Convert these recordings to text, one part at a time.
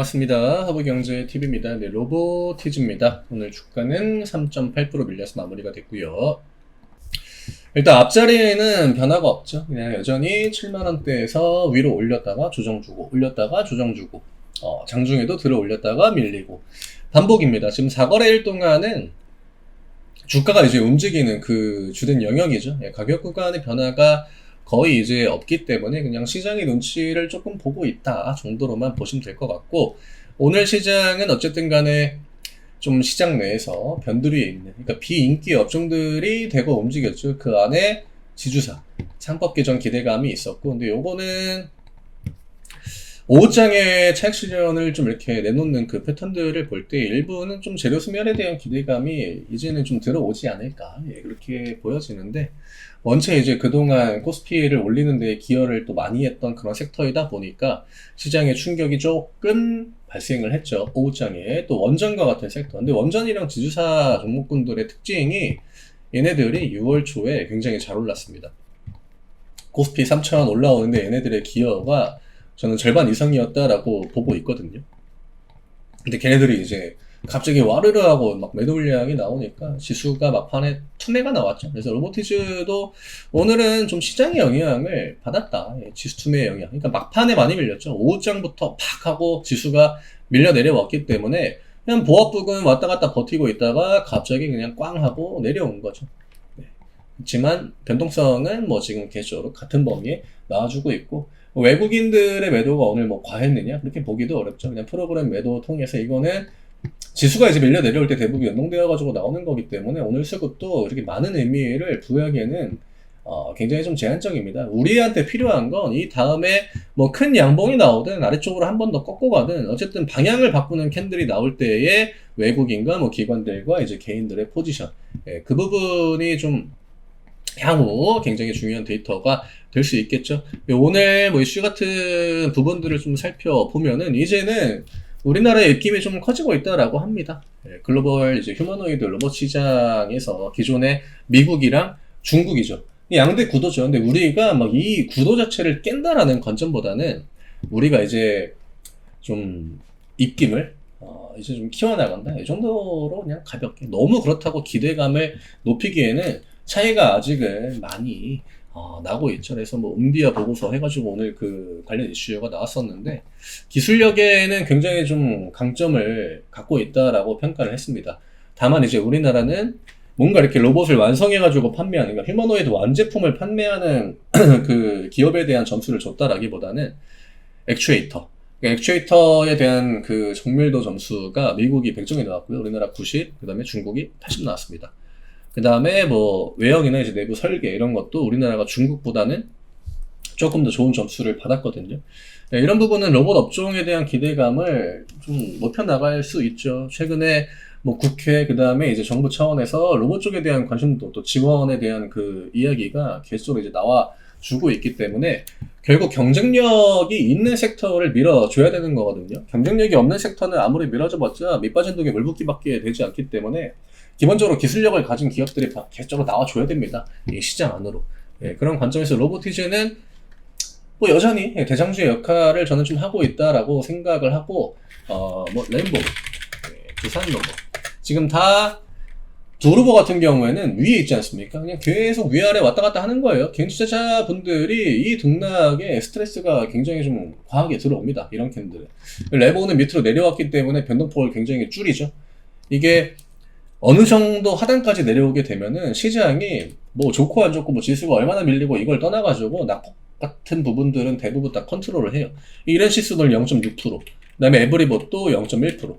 반갑습니다. 허브경제TV입니다. 네, 로보티즈입니다. 오늘 주가는 3.8% 밀려서 마무리가 됐고요. 일단 앞자리에는 변화가 없죠. 그냥 여전히 7만원대에서 위로 올렸다가 조정주고, 올렸다가 조정주고, 어, 장중에도 들어 올렸다가 밀리고, 반복입니다. 지금 4거래일 동안은 주가가 이제 움직이는 그 주된 영역이죠. 예, 가격 구간의 변화가 거의 이제 없기 때문에 그냥 시장의 눈치를 조금 보고 있다 정도로만 보시면 될 것 같고 오늘 시장은 어쨌든 간에 좀 시장 내에서 변두리에 있는 그러니까 비인기 업종들이 대거 움직였죠. 그 안에 지주사 창법 개정 기대감이 있었고 근데 요거는 오후장에 차익 실현을 좀 이렇게 내놓는 그 패턴들을 볼 때 일부는 좀 재료 수면에 대한 기대감이 이제는 좀 들어오지 않을까 예, 그렇게 보여지는데 원체 이제 그동안 코스피를 올리는 데 기여를 또 많이 했던 그런 섹터이다 보니까 시장에 충격이 조금 발생을 했죠. 오후장에 또 원전과 같은 섹터. 근데 원전이랑 지주사 종목군들의 특징이 얘네들이 6월 초에 굉장히 잘 올랐습니다. 코스피 3,000원 올라오는데 얘네들의 기여가 저는 절반 이상이었다라고 보고 있거든요. 근데 걔네들이 이제 갑자기 와르르 하고 막 매도 물량이 나오니까 지수가 막판에 투매가 나왔죠. 그래서 로보티즈도 오늘은 좀 시장의 영향을 받았다. 예, 지수 투매의 영향. 그러니까 막판에 많이 밀렸죠. 오후장부터 팍 하고 지수가 밀려 내려왔기 때문에 그냥 보합 부근 왔다 갔다 버티고 있다가 갑자기 그냥 꽝 하고 내려온 거죠. 네. 그렇지만 변동성은 뭐 지금 계속적으로 같은 범위에 나와주고 있고 외국인들의 매도가 오늘 뭐 과했느냐 그렇게 보기도 어렵죠. 그냥 프로그램 매도 통해서 이거는 지수가 이제 밀려 내려올 때 대부분 연동되어 가지고 나오는 거기 때문에 오늘 수급도 이렇게 많은 의미를 부여하기에는 어, 굉장히 좀 제한적입니다. 우리한테 필요한 건 이 다음에 뭐 큰 양봉이 나오든 아래쪽으로 한 번 더 꺾고 가든 어쨌든 방향을 바꾸는 캔들이 나올 때에 외국인과 뭐 기관들과 이제 개인들의 포지션 예, 그 부분이 좀 향후 굉장히 중요한 데이터가 될 수 있겠죠. 오늘 뭐 이슈 같은 부분들을 좀 살펴보면은 이제는 우리나라의 입김이 좀 커지고 있다라고 합니다. 예, 글로벌 이제 휴머노이드 로봇 시장에서 기존의 미국이랑 중국이죠. 이 양대 구도죠. 근데 우리가 막 이 구도 자체를 깬다라는 관점보다는 우리가 이제 좀 입김을 어, 이제 좀 키워나간다. 이 정도로 그냥 가볍게. 너무 그렇다고 기대감을 높이기에는 차이가 아직은 많이 어, 나고 있죠. 그래서 뭐 음비아 보고서 해가지고 오늘 그 관련 이슈가 나왔었는데 기술력에는 굉장히 좀 강점을 갖고 있다라고 평가를 했습니다. 다만 이제 우리나라는 뭔가 이렇게 로봇을 완성해가지고 판매하는, 그러니까 휴머노이드 완제품을 판매하는 그 기업에 대한 점수를 줬다라기보다는 액추에이터. 그러니까 액추에이터에 대한 그 정밀도 점수가 미국이 100점이 나왔고요. 우리나라 90, 그 다음에 중국이 80 나왔습니다. 그 다음에 뭐 외형이나 이제 내부 설계 이런 것도 우리나라가 중국보다는 조금 더 좋은 점수를 받았거든요. 네, 이런 부분은 로봇 업종에 대한 기대감을 좀 높여 나갈 수 있죠. 최근에 뭐 국회 그 다음에 이제 정부 차원에서 로봇 쪽에 대한 관심도 또 지원에 대한 그 이야기가 계속 이제 나와 주고 있기 때문에 결국 경쟁력이 있는 섹터를 밀어줘야 되는 거거든요. 경쟁력이 없는 섹터는 아무리 밀어줘봤자 밑빠진 독에 물붓기밖에 되지 않기 때문에 기본적으로 기술력을 가진 기업들이 계속적으로 나와줘야 됩니다. 이 시장 안으로. 예, 그런 관점에서 로보티즈는 뭐 여전히 대장주의 역할을 저는 좀 하고 있다라고 생각을 하고 어뭐 레인보우, 예, 두산 로봇 지금 다 두루버 같은 경우에는 위에 있지 않습니까? 그냥 계속 위아래 왔다 갔다 하는 거예요. 개인 투자자 분들이 이 등락에 스트레스가 굉장히 좀 과하게 들어옵니다. 이런 캔들. 레버는 밑으로 내려왔기 때문에 변동폭을 굉장히 줄이죠. 이게 어느 정도 하단까지 내려오게 되면은 시장이 뭐 좋고 안 좋고 뭐 지수가 얼마나 밀리고 이걸 떠나가지고 낙폭 같은 부분들은 대부분 다 컨트롤을 해요. 이런 시스는 0.6%, 그 다음에 에브리봇도 0.1%.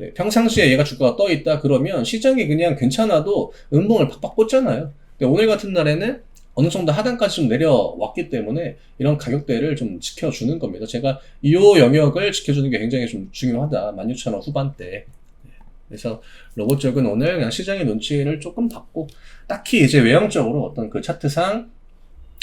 네, 평상시에 얘가 주가가 떠 있다 그러면 시장이 그냥 괜찮아도 음봉을 팍팍 꽂잖아요. 근데 오늘 같은 날에는 어느 정도 하단까지 좀 내려왔기 때문에 이런 가격대를 좀 지켜주는 겁니다. 제가 이 영역을 지켜주는 게 굉장히 좀 중요하다. 16,000원 후반대. 그래서 로봇 쪽은 오늘 그냥 시장의 눈치를 조금 받고 딱히 이제 외형적으로 어떤 그 차트상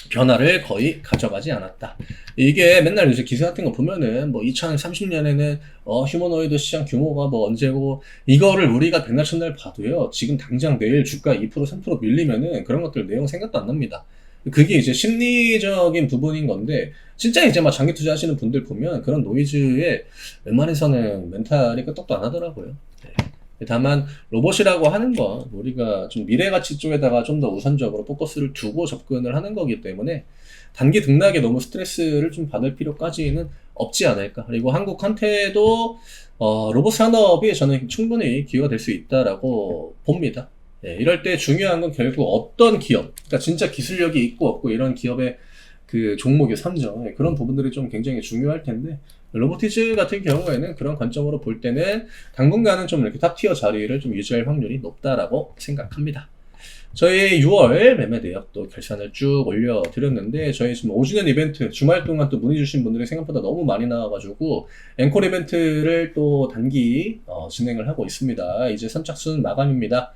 변화를 거의 가져가지 않았다. 이게 맨날 이제 기사 같은 거 보면은 뭐 2030년에는 어 휴머노이드 시장 규모가 뭐 언제고 이거를 우리가 백날 첫날 봐도요. 지금 당장 내일 주가 2% 3% 밀리면은 그런 것들 내용 생각도 안 납니다. 그게 이제 심리적인 부분인 건데 진짜 이제 막 장기 투자하시는 분들 보면 그런 노이즈에 웬만해서는 멘탈이 끄떡도 안 하더라고요. 네. 다만 로봇이라고 하는 건 우리가 좀 미래 가치 쪽에다가 좀 더 우선적으로 포커스를 두고 접근을 하는 거기 때문에 단기 등락에 너무 스트레스를 좀 받을 필요까지는 없지 않을까. 그리고 한국 한테도 어, 로봇 산업이 저는 충분히 기회가 될 수 있다라고 봅니다. 예, 이럴 때 중요한 건 결국 어떤 기업, 그러니까 진짜 기술력이 있고 없고 이런 기업의 그 종목의 선정, 예, 그런 부분들이 좀 굉장히 중요할 텐데, 로보티즈 같은 경우에는 그런 관점으로 볼 때는 당분간은 좀 이렇게 탑티어 자리를 좀 유지할 확률이 높다라고 생각합니다. 저희 6월 매매 내역도 결산을 쭉 올려드렸는데 저희 지금 5주년 이벤트 주말 동안 또 문의 주신 분들이 생각보다 너무 많이 나와가지고 앵콜 이벤트를 또 단기 어, 진행을 하고 있습니다. 이제 선착순 마감입니다.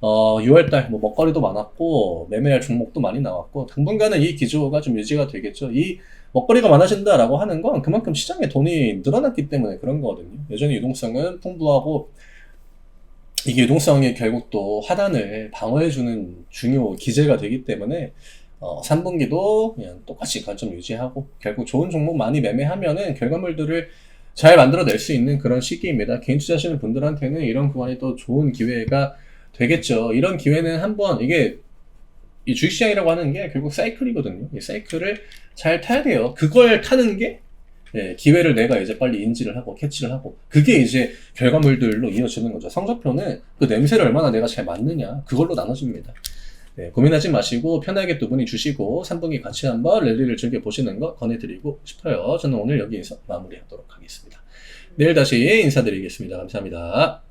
어, 6월달 뭐 먹거리도 많았고 매매할 종목도 많이 나왔고 당분간은 이 기조가 좀 유지가 되겠죠. 이 먹거리가 많아진다라고 하는 건 그만큼 시장에 돈이 늘어났기 때문에 그런 거거든요. 여전히 유동성은 풍부하고 이게 유동성이 결국 또 하단을 방어해주는 중요 기제가 되기 때문에 어, 3분기도 그냥 똑같이 관점 유지하고 결국 좋은 종목 많이 매매하면은 결과물들을 잘 만들어낼 수 있는 그런 시기입니다. 개인 투자하시는 분들한테는 이런 구간이 또 좋은 기회가 되겠죠. 이런 기회는 한번 이게 이 주식시장이라고 하는 게 결국 사이클이거든요. 이 사이클을 잘 타야 돼요. 그걸 타는 게 예, 기회를 내가 이제 빨리 인지를 하고 캐치를 하고 그게 이제 결과물들로 이어지는 거죠. 성적표는 그 냄새를 얼마나 내가 잘 맡느냐 그걸로 나눠집니다. 네, 고민하지 마시고 편하게 두 분이 주시고 3분기 같이 한번 랠리를 즐겨 보시는 거 권해드리고 싶어요. 저는 오늘 여기에서 마무리하도록 하겠습니다. 내일 다시 인사드리겠습니다. 감사합니다.